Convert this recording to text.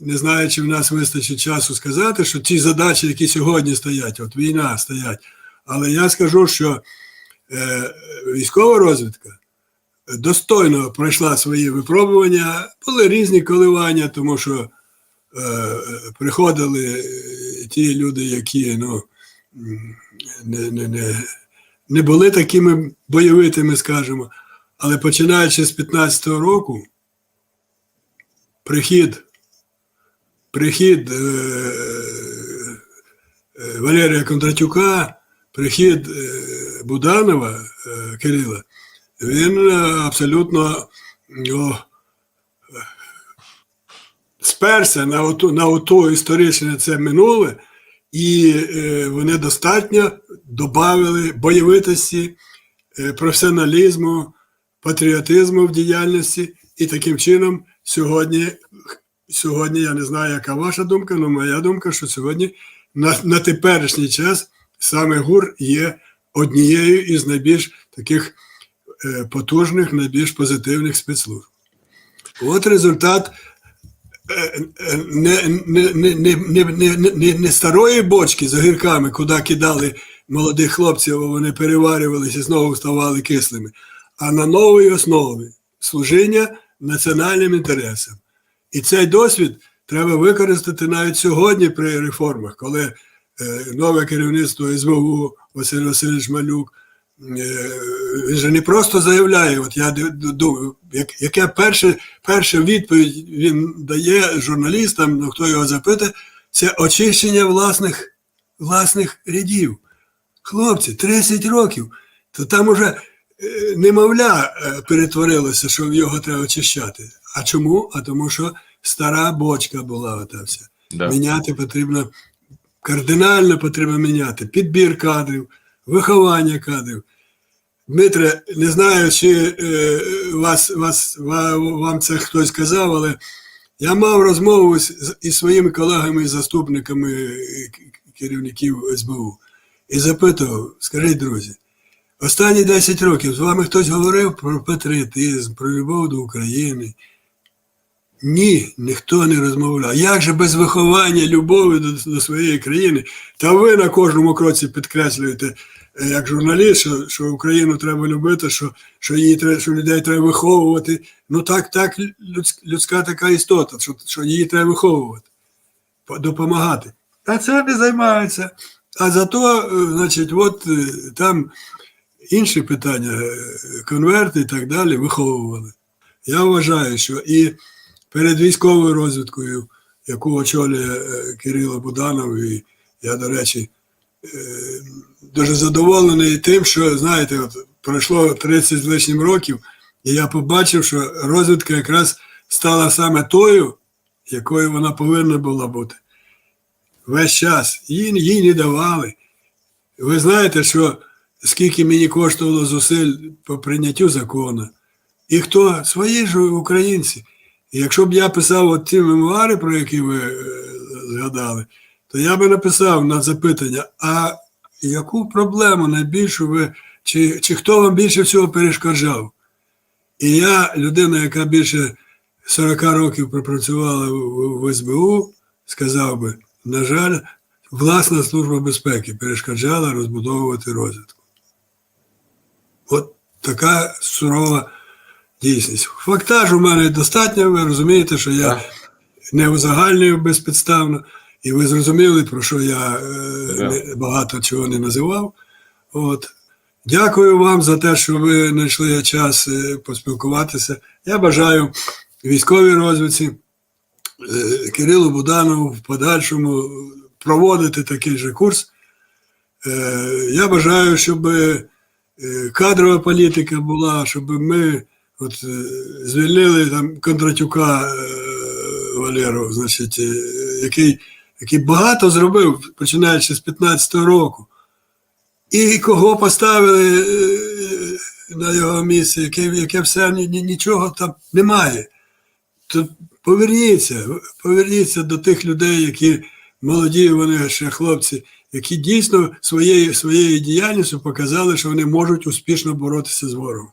не знаю, чи в нас вистачить часу сказати, що ті задачі, які сьогодні стоять, от війна стоять. Але я скажу, що е, військова розвідка достойно пройшла свої випробування, були різні коливання, тому що е, приходили ті люди, які ну, не, не, не, не були такими бойовитими, скажімо. Але починаючи з 15-го року, прихід, прихід е, е, Валерія Кондратюка, прихід е, Буданова Кирила, він абсолютно о, е, сперся на оту, на оту історичне це минуле, і вони достатньо додали бойовитості, професіоналізму, патріотизму в діяльності, і таким чином сьогодні, сьогодні я не знаю, яка ваша думка, але моя думка, що сьогодні на, на теперішній час саме ГУР є однією із найбільш таких е, потужних, найбільш позитивних спецслужб. От результат е, е, не не, не, не, не, не, не старої бочки з огірками, куди кидали молодих хлопців, бо вони переварювалися і знову ставали кислими, а на новій основі служіння національним інтересам. І цей досвід треба використати навіть сьогодні при реформах, коли е, нове керівництво СБУ Василь Васильович Малюк. е, Він же не просто заявляє, от я думаю, як, яке перше, перша відповідь він дає журналістам, ну хто його запитає, це очищення власних, власних рядів. Хлопці, 30 років, то там уже немовля е, перетворилося, що його треба очищати. А чому? А тому що стара бочка була ота вся. Да. Міняти потрібно, кардинально потрібно міняти підбір кадрів, виховання кадрів. Дмитре, не знаю, чи е, вас, вас, вам це хтось казав, але я мав розмову з, з- із своїми колегами і заступниками е, керівників СБУ і запитував: скажіть, друзі, останні 10 років з вами хтось говорив про патріотизм, про любов до України. Ні, ніхто не розмовляв. Як же без виховання любові до, до своєї країни? Та ви на кожному кроці підкреслюєте, е, як журналіст, що, що Україну треба любити, що, що, її треба, що людей треба виховувати. Ну так, так людська, така істота, що, що її треба виховувати, допомагати. А це не займаються. А зато, е, значить, от е, там інші питання, е, конверти і так далі, виховували. Я вважаю, що і перед військовою розвідкою, яку очолює е, Кирило Буданов, і я, до речі, е, дуже задоволений тим, що, знаєте, от пройшло 30 з лишнім років, і я побачив, що розвідка якраз стала саме тою, якою вона повинна була бути. Весь час. Їй, їй не давали. Ви знаєте, що скільки мені коштувало зусиль по прийняттю закону. І хто? Свої ж українці. І якщо б я писав от ті мемуари, про які ви е, згадали, то я би написав на запитання, а яку проблему найбільшу ви, чи, чи хто вам більше всього перешкоджав? І я, людина, яка більше 40 років пропрацювала в, СБУ, сказав би, на жаль, власна служба безпеки перешкоджала розбудовувати розвідку. Така сурова дійсність. Фактаж у мене достатньо, ви розумієте, що я Так. не узагальнюю безпідставно, і ви зрозуміли, про що я е, багато чого не називав. От. Дякую вам за те, що ви знайшли час е, поспілкуватися. Я бажаю військовій розвідці е, Кирилу Буданову в подальшому проводити такий же курс. Е, Я бажаю, щоб кадрова політика була, щоб ми от, е, звільнили там Кондратюка е, Валеру, значить, е, який, який багато зробив, починаючи з 15-го року. І кого поставили е, на його місце, яке, яке все ні- ні- нічого там немає. То поверніться, поверніться до тих людей, які молоді, вони ще хлопці, які дійсно своєю, своєю діяльністю показали, що вони можуть успішно боротися з ворогом.